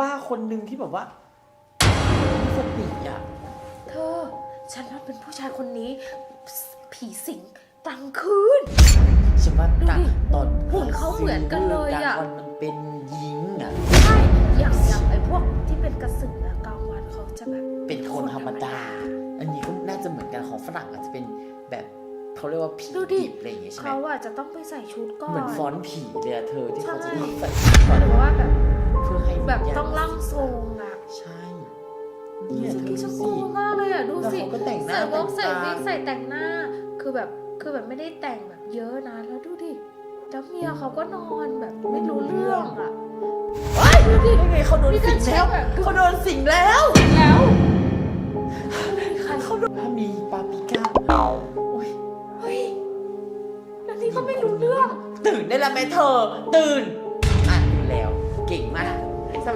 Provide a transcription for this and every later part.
บ้าๆคนหนึ่งที่แบบว่ามีสติอะ เธอ ฉันว่าเป็นผู้ชายคนนี้ผีสิงกลางคืน ฉันว่าดูดิกลางตอนหุ่นเขาเหมือนกันเลยอะกลางวันมันเป็นยิงอะ ใช่อย่างอย่างไอ้พวกที่เป็นกระสืออะกลางวันเขาจะแบบเป็นคนธรรมดา อันนี้ก็น่าจะเหมือนกันของฝรั่งอาจจะเป็นแบบเขาเรียกว่าผีดูดิ ดิบอะไรอย่างเงี้ยใช่ไหมเขาอะจะต้องไปใส่ชุดก่อน เหมือนฟ้อนผีเลยอะเธอที่เขาจะใช่ต้องใส่ก่อนหรือว่าแบบเพื่อให้แบบวิญญาณต้องร่างทรงอะใช่ดูเนี่ยสิเธอฉันดูกลัสิวมากเลยอะดูแล้วสิเขาก็แต่งหน้าใส่วงแต่ใส่งตา วิกใส่แต่งหน้า คือแบบคือแบบไม่ได้แต่งแบบเยอะนะแล้วดูดิแล้วเมียเขาก็นอนแบบไม่รู้เรื่องอะ เฮ้ยดูดิยังไงเขาโดนมีสิการงใช้แล้วแบบเขาโดนสิงแล้ว แล้วเขาโดนถ้ามีปาปริก้าโอ้ยเฮ้ยแล้วนี่ก็ไม่รู้เรื่อง ตื่นได้แล้วไหมเธอ ตื่นอ่านดูแล้ว เก่งมากแส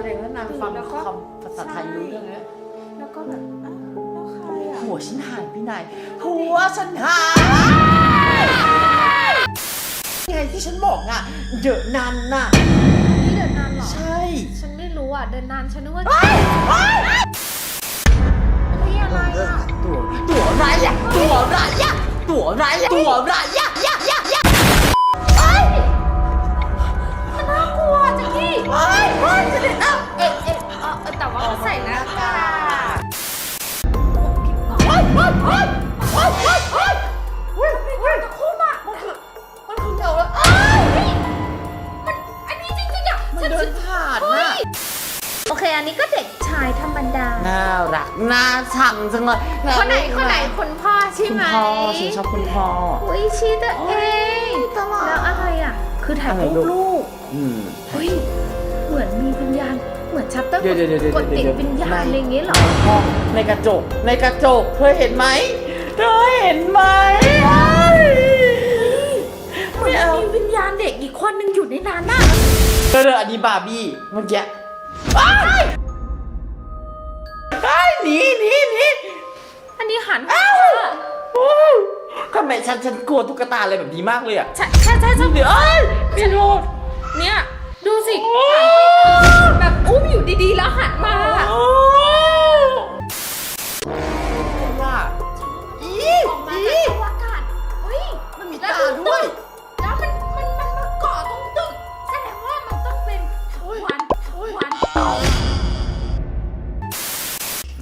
ดงว่านางฟังแล้วก็คำภาษาไทยรู้เรื่องแล้วแล้วก็แบบอ้าวแล้วใครอะหัวฉันหายพี่นาย หัวฉันหายไงที่ฉันบอกอะ เดอะนันน่ะ นี่เดินนานเหรอ ใช่ฉันไม่รู้อะ เดินนานฉันนึกว่าเฮ้ยเฮ้ยนี่อะไรอะ ตัวตัวอะไรอะตัวอะไรอะตัวอะไรอะตัวอะไรอะยะยะยะมันน่ากลัวจังพี่เฮ้ยเฮ้ยจะเด็ดอะ ใส่หน้ากากเฮ้ยเฮ้ยเฮ้ยเฮ้ยเฮ้ยเฮ้ยเฮ้ยเฮ้ยตะคุ่มอะมันคือมันคือเงาแล้วเอ้ยมันอันนี้จริงๆอะมันเดินผ่านเฮ้น่ะโอเค อันนี้ก็เด็กชายธรรมดา น่ารักน่าชังจังเลยคนไหนคนไหนคุณพ่อใช่คุณไหมพ่อฉันชอบคุณพ่อ อุ้ยชีตัวเองตลอดแล้วอะไรอะ คือถ่ายอะไรรูปลูก ลูกอืม เฮ้ย เหมือนมีวิญญาณ เหมือนชัตเตอร์เดี๋ยวเดี๋ยวเดี๋ยวเดี๋ยวกดติดเดี๋ยว วิญญาณอะไรอย่างเงี้ยเหรอในห้องในกระจกในกระจกเธอเห็นไหมเธอเห็นไหมเหมือนมีวิญญาณเด็กอีกคนนึงอยู่ในนั้นน่ะเธอเธออันนี้บาร์บี้เมื่อกี้อ้ายอ้ายหนีหนีหนี อันนี้หันอ้าว โอ้ยทำไมฉันฉันกลัวตุ๊กตาอะไรแบบนี้มากเลยอะใช่ใช่ใช่ใช่เดี๋ยวเอ้ยพี่โทษเนี่ยดูสิโอ้แบบ อุ้มอยู่ดีๆ แล้วหันมาโอ้ว่าอีออกมาอีจากอวกาศเฮ้ยมันมีตาด้วย แล้วมันมันมันมาเกาะตรงตึกแสดงว่ามันต้องเป็นถาวันถาวัน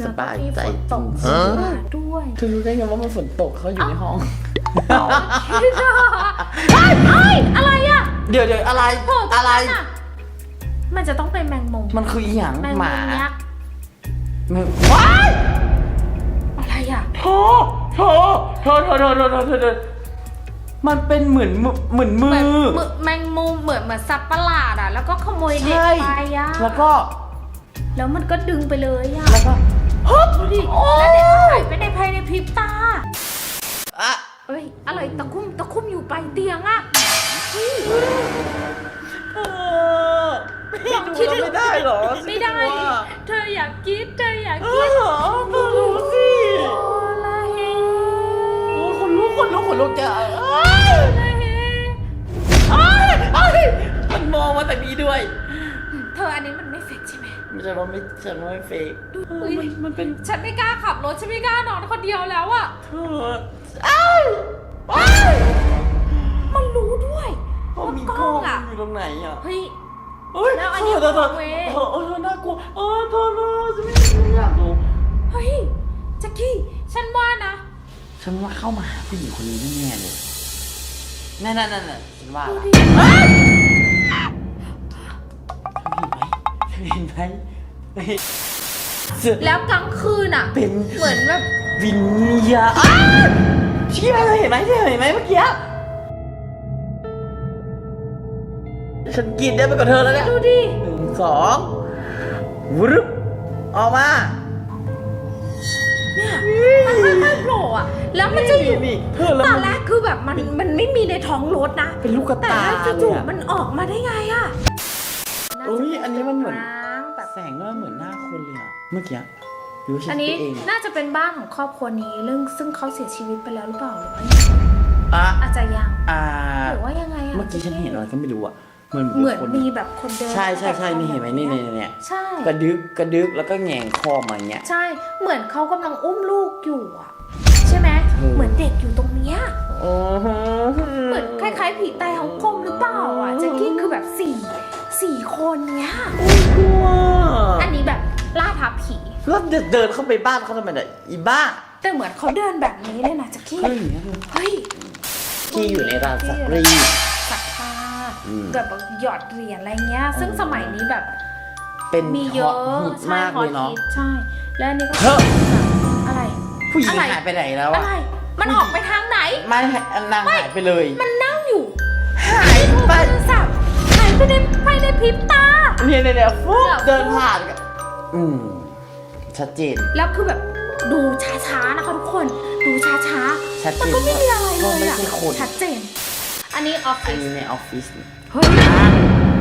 สบายใจแล้วก็มีฝนตกจริงมาด้วยเธอรู้ได้ไงว่ามันฝนตกเขาอยู่ในห้องเฮ้ยเฮ้ยอะไรอะเดี๋ยวเดี๋ยวอะไรโผล่ตงอะไรนั้นน่ มันจะต้องเป็นแมงมุมมันคืออีหยังแมงหมุมามยักษ์มันว้ายอะไรอะโธ่โธ่โธ่โธ่โธ่โธ่โธ่โธ่โธ่มันเป็นเหมือนมือเหมือนมืเหมือนอเหมือนแมงมุมเหมือนเหมือนสัตว์ประหลาดอะ แล้วก็ขโมยเด็กใช่ ไปอะแล้วก็ แล้วมันก็ดึงไปเลยอะแล้วก็ฮึบดูดิโอ้แล้วเด็กก็หายไปในภายในพริบตา อะเอ้ยอะไรตะคุ่มตะคุ่มอยู่ปลายเตียงอะ ไม่ดูแล้วไม่ได้เหรอไม่ได้ฉันว่าเธออยากกินเธออยากเอกินอเธอรู้สิโอลาเฮโอ้คนลุกคนลุกคนลุกจะเอ้ยโอลาเฮเอ้ยเอ้ยมันมองมาแต่นี้ด้วย เธออันนี้มันไม่เฟกใช่ไหมไม่ใช่ว่าไม่ฉันว่าไม่เฟกอุ๊ยมันมันเป็นฉันไม่กล้าขับรถฉันไม่กล้านอนคนเดียวแล้วอะเธอเอ้ยเอ้ยมันรู้ด้วยเขามีว่ากกล้ล้อองงอะอยู่ตรงไหนอะเฮ้ย เฮ้ยแล้วอันนี้เธอเธอของเวเธอเออเธอน่ากลัวเออเธอเธอจะไม่ไม่อยากดูเฮ้ยแจ็คกี้ฉันว่านะ ฉันว่าเข้ามาหาผู้หญิงคนนี้แน่ๆเลยนั่นนั่นนั่นฉันว่าดูละดิเฮ้ยเธอเห็นไหมเธอเห็นไหมเสือแล้วกลางคืนอะ เป็นเหมือนแบบ วิญญาณอ้าวชี้มาเลยเห็นไหมเธอเห็นไหมเมื่อกี้ ฉันกินได้ไปกับเธอแล้วเนี่ยดูดิหนึ่งสองวรึบออกมาเนี่ยมันค่อยๆโผล่อะแล้วมันจะอยู่นี่เธอแล้วตอนมันแรกคือแบบมันมันไม่มีในท้องรถนะเป็นลูกกระแต่ตาแล้วเลจู่ยอะๆมันออกมาได้ไงอะอุ๊ยอันนี้มันเหมือนร้างแบบ แสงก็เหมือนหน้าคนเลยอะเมื่อกี้หรือว่าฉัอันนคินี้ดเองน่าจะเป็นบ้านของครอบครัวนี้เรื่องซึ่งเขาเสียชีวิตไปแล้วหรือเปล่าหรือว่าอะอาจจะยังอ่าหรือว่ายังไงอะเมื่อกี้ฉันเห็นอะไรก็ไม่รู้อะ เหมือนเหมือนคนมีแบบคนเดินใช่ใช่ใช่นี่เห็นไหมนี่เนี่ยเนี่ยใช่กระดึกกระดึกแล้วก็แหงงคอมาอย่างเงี้ย ใช่เหมือนเขากำลังอุ้มลูกอยู่อะใช่ไหมเออเหมือนเด็กอยู่ตรงเนี้ยโอ้โหเหมือนคล้ายๆผีใต้ฮ่องกงหรือเปล่าอะแจ็คกี้คือแบบสี่สี่คนเนี้ยกลัวอันนี้แบบล่าท้าผีแล้วเดินเข้าไปบ้านเขาทำไมเนี่ยอีบ้า แต่เหมือนเขาเดินแบบนี้เลยนะแจ็คกี้เฮ้ยเฮ้ย ที่อยู่ในร้านสักรีดสักผ้าอืม แบบหยอดเหรียญอะไรเงี้ย ซึ่งสมัยนี้แบบเป็นมีเยอะฮิตใช่มากฮอเลตยเนาะ ฮิตใช่ และอันนี้ก็เฮ้ยอะไร ผู้หญิงอะไร หายไปไหนแล้วอะอะไร มันออกไปทางไหน ไม่นางหายไปเลย มันนั่งอยู่หายไป โทรศัพท์หายไปในภายในพริบตา เนี่ยเนี่ยเนี่ยฟุ๊บแบบเดินผ่านกันอืมชัดเจน แล้วคือแบบดูช้าๆนะคะทุกคน ดูช้าชัดๆ เจมันนก็ไม่มีอะไรเลว่ายไม่อะใช่คนชัดเจน อันนี้ออฟอัฟินศนี้ในออฟฟิศเฮ้ย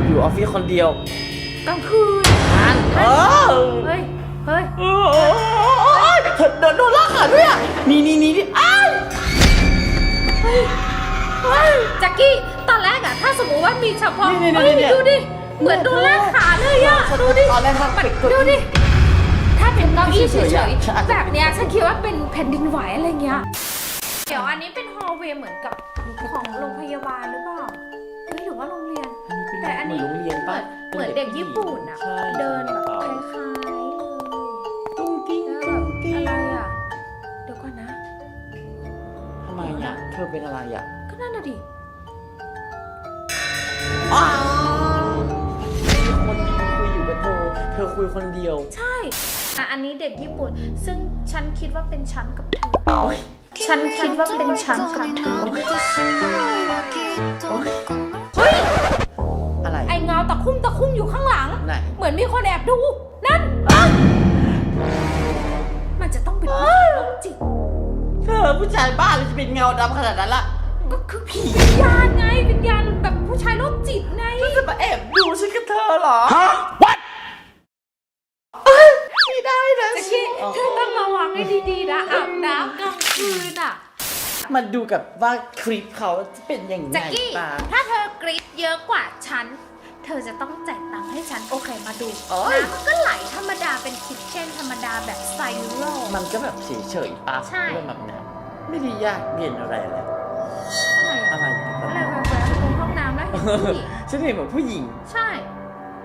อยู่ออฟฟิศคนเดียวกลางคืนเออเฮ้ย เฮ้ยเออเธอเดินโดนลากขาด้วยอะนี่นี่นี่นี่อ้ายเฮ้ย เฮ้ย แจ็คกี้ตอนแรกอะถ้าสมมติว่ามีเฉพาะนี่นี่เฮ้ยนี่ดูดิ เหมือนโดนลากขาเลยอะดูดิ ตอนแรกมันมันปิดตัวดูดิ ถ้าเป็นเก้าอี้เฉเฉยๆอะยใช่ๆแบบเนี้ยฉันคิดว่าเป็นแผ่นดินไหวอะไรเงี้ย เดี๋ยวอันนี้เป็นฮอลล์เวย์เหมือนกับของโรงพยาบาลหรือเปล่าเฮ้ยหรือว่าโรงเรียน แต่อันนี้เหมือนโรงเรียนเหมืปะอนเหมือนเด็กญี่ปุ่นอะใช่เดินแบบคล้ายๆเลยตุ้งติ้งแล้วตุ้แบงบติ้งอะไรอะเดี๋ยวก่อนนะทำไมอะเธอเป็นอะไรอะก็นั่นน่ะดิอ้าวมีคนคุยอยู่กับเธอ เธอคุยคนเดียว ใช่ อะอันนี้เด็กญี่ปุ่น ซึ่งฉันคิดว่าเป็นฉันกับเธอ ฉันคิดว่าเป็นฉันกับเธอ เฮ้ย อะไร ไอเงาตะคุ่มตะคุ่มอยู่ข้างหลัง ไหน เหมือนมีคนแอบดู นั่นเอ้ยมันจะต้องเป็นผู้ชายโรคจิต เธอผู้ชายบ้าเลยจะเป็นเงาดำขนาดนั้นล่ะก็คือผีวิญญาณไงวิญญาณแบบผู้ชายโรคจิตไง จะมาแอบดูฉันกับเธอเหรอ ฮะ what ต้องระวังให้ดีๆนะอาบน้ำกลางคืนอะมันดูกับว่าคลิปเขาจะเป็นอย่างไรแจ็คกี้ปะถ้าเธอกรีดเยอะกว่าฉัน เธอจะต้องจ่ายตังค์ให้ฉันโอเคมาดูโอ๊ยน้ำมันก็ไหลธรรมดาเป็นคิดเช่นธรรมดาแบบไซโร มันก็แบบเฉยๆปะใช่ เรื่องแบบนั้นไม่ได้ยากเย็นอะไรเลยอะไรอะอะไรอะไรแวบๆตรงห้องน้ำแล้วเห็นผู้หญิงฉันเห็นเหมือนผู้หญิงใช่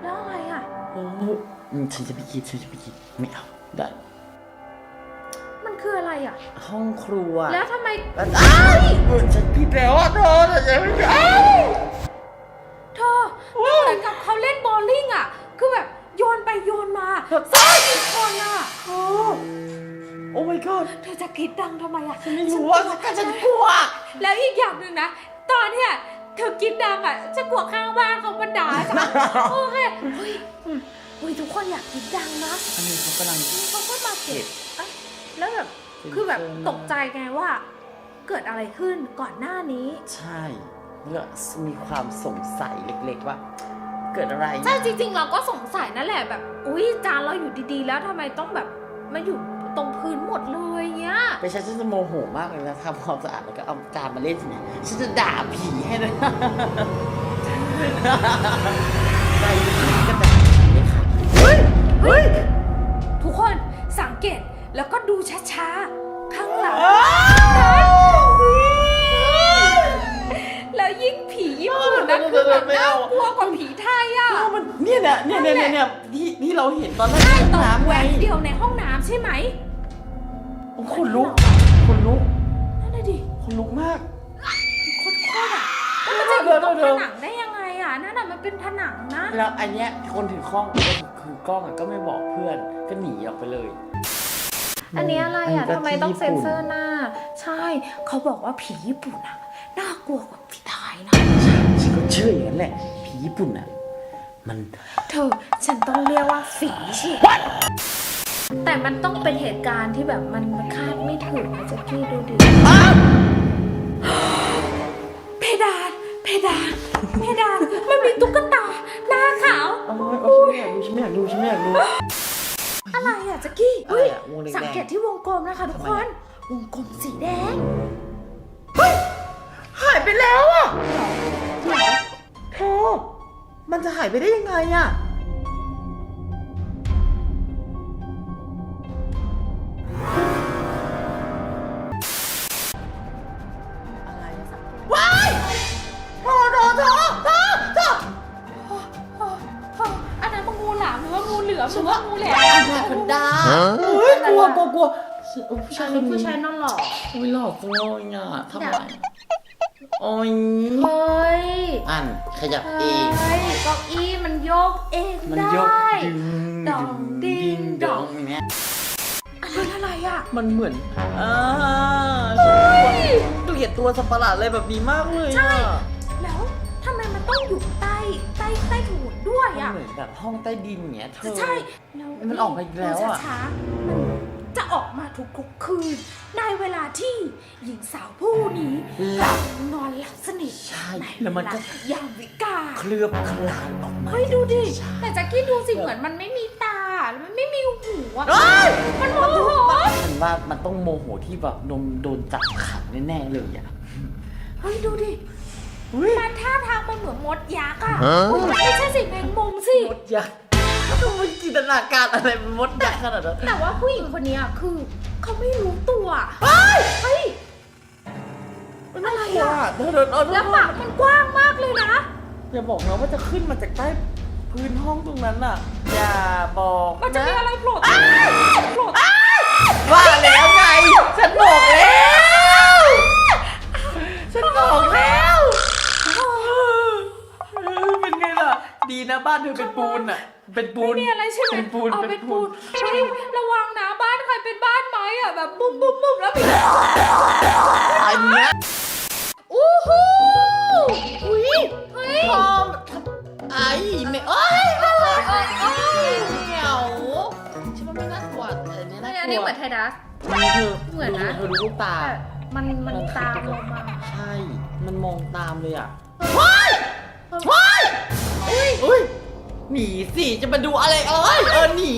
แล้วอะไรอะ โอ้โหอืมฉันจะไปคิดฉันจะไปคิดไม่เอาได้มัน คืออะไรอะ ห้องครัวแล้วทำไมแล้วอ้ายเออฉันผิดแล้วอะเธอแต่ฉันไม่ได้อ้าวเธอมันเหมือนกับเขาเล่นโบว์ลิ่งอะ คือแบบโยนไปโยนมาซ้ายอีกคนอะ โอ้โอ้ my god เธอจะกรีดดังทำไมอะไม่รู้ว่าก็ฉันกลัว แล้วอีกอย่างหนึ่งนะ ตอนเนี้ยเธอกินดังอะจะกลัวข้างบ้านเขามาด่าจ้ะโอเคเฮ้ยเฮ้ยทุกคนอยากกินดังนะอันนี้เขากำลังนี่เขาก็มาเก็บเอ้ย แล้วแบบคือแบบตกใจไงว่าเกิดอะไรขึ้นก่อนหน้านี้ ใช่แล้วมีความสงสัยเล็กๆว่า เกิดอะไรใช่จริง ๆ เราก็สงสัยนั่นแหละแบบ อุ้ยจานเราอยู่ดีๆ แล้วทำไมต้องแบบมาอยู่ตรงพื้นหมดเลยเนี้ยไปฉันจะโมโหมากเลยนะทำความสะอาดแล้วก็เอาจานมาเล่นสิเนี่ยฉันจะด่าผีให้เลยใจก็ด่าผีเลยค่ะเฮ้ยเฮ้ย แล้วก็ดูช้าๆ ข้างหลังแล้วยิ่งผีญี่ปุ่นนะคือแบบน่ากลัวกว่าผีไทยอะอ้าวมันเนี่ยเนี่ยเนี่ยเนี่ยเนี่ยเนี่ยที่ที่เราเห็นตอนแรกใช่ในตกน้ำแหวไงกเดียวในห้องน้ำใช่ไหมโอ้คนลุกคนลุกนั่นน่ะดิคนลุกมากโคตรๆอะแล้วมันจะอยู่ตรงผนังได้ยังไงอะนั่นน่ะมันเป็นผนังนะ แล้วอันเนี้ยคนถือกล้องก็คือกล้องอะก็ไม่บอกเพื่อนก็หนีออกไปเลย อันนี้อะไรอะก็ทำไมต้องที่เซ็นญี่ปุ่เซอร์หน้า ใช่ เขาบอกว่าผีญี่ปุ่นอะน่ากลัวกว่าผีไทยนะฉันก็เชื่ออย่างนั้นแหละ ผีญี่ปุ่นอะ มันเธอฉันต้องเรียกว่าฝีฉีกแต่มันต้องเป็นเหตุการณ์ที่แบบมันคาดไม่ถึงนะแจ็คกี้ดูดิเพดานเพดานเพดานมันมีตุ๊กตาหน้าขาวโอ้ยโอ้ยฉันไม่อยากดูฉันไม่อยากดูฉันไม่อยากดู อะไรอะแจ็คกี้อะไรอะวงแดงๆสังเกตที่วงกลมนะคะทุกคนวงกลมสีแดงหายไปแล้วอะโธ่มันจะหายไปได้ยังไงอะ ผู้ชายคนผู้นี้ชายนั่นหรออุ้ยหลอกจังเลยอะทำไมโอ้ยเฮ้ยอันขยับเอเฮ้งยเก้าอี้มันโยกเองมันได้ยกดึงดองดิ้งดองอย่างเนี้ยอันนั้นอะไรอะมันเหมือนอ่าฉันเกลียดตัวสัตว์ประหลาดอะไรแบบนี้มากเลยใช่อะแล้วทำไมมันต้องอยู่ใต้ใต้ใต้ถุนด้วยมันอะเหมือนแบบห้องใต้ดินอย่างเงี้ยเธอใช่แล้วมันออกมาอีกแล้วอะดูช้าๆมัน จะออกมาทุกๆคืน ในเวลาที่หญิงสาวผู้นี้หลับนอนหลับสนิทใช่ในแล้วมันก็เายามวิกาลเคลือบคลานออกมาเฮ้ยดูดิ ใช่ แต่แจ็คกี้ดูสิเหมือนมันไม่มีตาแล้วมันไม่มีหูอะเอ้ย มันโมโหฉันว่ามันต้องโมโหที่แบบนมโดนจับขังแน่ๆเลยอะเฮ้ยดูดิอุ้ยมันท่าทางมันเหมือนมดยักษ์อะอุ๊ยไม่ใช่สิแมงมุมสิ มดยักษ์ ทำไมจินตนาการอะไรเป็นมดยักษ์ขนาดนั้น แต่ว่าผู้หญิงคนเนี้ยคือเขาไม่รู้ตัวเฮ้ย เฮ้ย อะไรอะเธอเดินเออแล้วปากมันกว้างมากเลยนะ อย่าบอกนะว่าจะขึ้นมาจากใต้พื้นห้องตรงนั้นน่ะ อย่าบอกมันจะมีอะไรโผล่โผล่ว่าแล้วไง ฉันบอกแล้ว ฉันบอกแล้ว เป็นไงล่ะ ดีนะบ้านเธอเป็นปูนอะ เป็นปูนมีอะไรใช่ไหมเป็นปูนเอาเป็นปูนเฮ้ยระวังนะบ้านใครเป็นบ้านไม้อะแบบบุ้มบุ้มบุ้มแล้วมีอันเนี้ยอู้หูอุ้ยเฮ้ยพอมไอ้ไม่เอ้ยเอ้ยเอ้ยเอ้ยเหนียวฉันว่าไม่น่ากลัวแต่อันเนี้ยอัน่านกนี้ลัวเหมือนไทดัสนี่เธอเหมือนนะ เธอดูลูกตา แต่มันมันตามลงมาใช่ มันมองตามเลยอะว้ายว้ายอุ้ยอุ้ย หนีสิจะมาดูอะไรเอ้ยเออหนี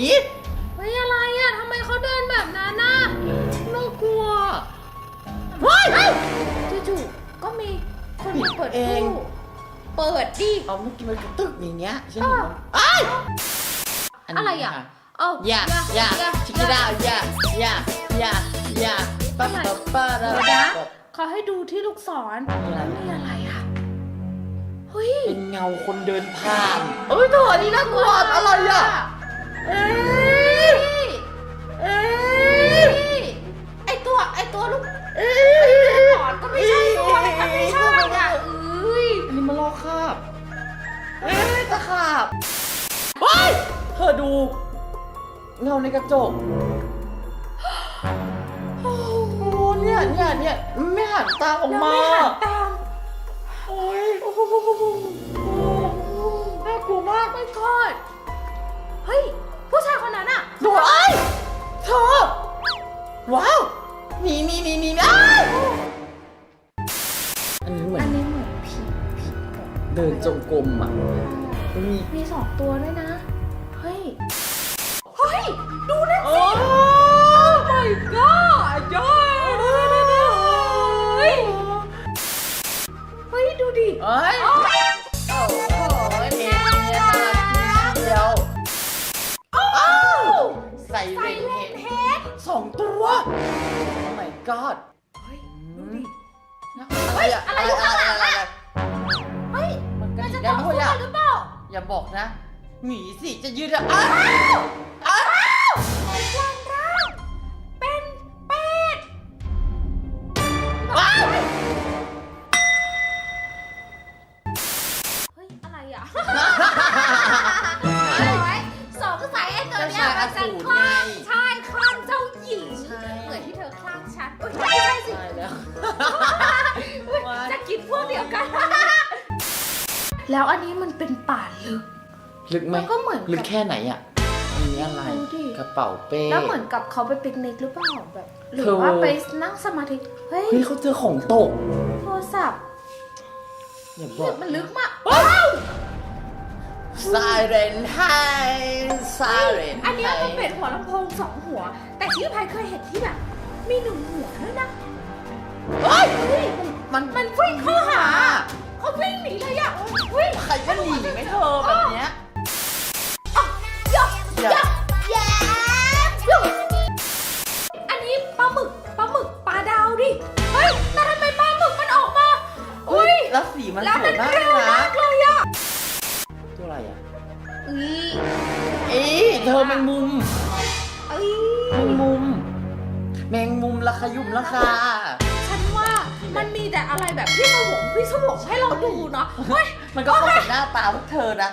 เฮ้ยอะไรอะทำไมเขาเดินแบบนั้นน่ะน่ากลัวว้ายจู่ๆก็มีคนมาเปิดเองตู้เปิดดิ เอาเมื่อกี้มันกระตึกอย่างเงี้ยฉันเห็นมันอ้ายนนี้อะไรอะค่เอ้าอย่าอย่าชิคกี้ดาวอย่าอย่าอย่าอย่าปั๊บปั๊บปั๊บเดี๋ยวนะเขาให้ดูที่ลูกศรมีอะไรนี่อะไรอะ เฮ้ยเป็นเงาคนเดินผ่านเอ้ยเธออันนี้น่ากลัวอะไรอะเอ้ยเอ้ยไอตัวไอตัวลูกเอ้ยศรก็ไม่ใช่ตัวอะไรก็ไม่ใช่อะเอ้ยอันนี้มันลอกคราบเอ้ยตะขาบเฮ้ยเธอดู เงาในกระจกโอ้โหเนี่ยเนี่ยเนี่ยไม่หันตาออกแล้วมาไม่หันตาม โอ้ยโอ้โหน่ากลัวมากไม่กอดเฮ้ย ผู้ชายคนนั้นอะดูไอ้ยเธอว้าวหนีหนีหนีหนีอ้ายอันนี้เหมืออันนนี้เหมือนผีผีกบเดินจงกรมอะมีมีสองตัวด้วยนะ เฮ้ย เฮ้ย ดู ล้วอันนี้มันเป็นป่าลึกลึกไหมมันก็เหมือนกับ ลึกแค่ไหนอะอันเนี้ยนี้อะไรดูดิ กระเป๋าเป้ แล้วเหมือนกับเขาไปปิกนิกหรือเปล่าแบบ หรืเธออ ว่าไปนั่งสมาธิ เฮ้ย เฮ้ยเขาเจอของตกโทรศัพท์อย่าบเฮ้อยกมันลึกมากไซเรนไฮไซเรนอันเนี้ยมันเป็นหัวลำโพงสองหัว แต่ที่พายเคยเห็นที่แบบ มีหนึ่งหัวด้วยนะเฮ้ยมันมันวิ่งเข้าหา เขาวิ่งหนีเลยอะวิ่ง ใครจะหนีไม่เธอแบบเนี้ย ยับอย่ายับยับอันนี้ปลาหมึกปลาหมึกปลาดาวดิ เฮ้ยแต่ทำไมปลาหมึกมันออกมา อุ้ยแล้วสีมันแล้วสวมัยนมากเร็วนะมากเลยอะตัวอะไรอะอือเอ้ยเธอแมงมุมเอ้ยแมงมุม แมงมุมราคายุ่มราคา ฉันว่ามันมีแต่อะไรแบบพี่สวงพี่สวงให้เราดูเนาะเฮ้ย มันก็เข้ากับหน้าตาพวกเธอนะ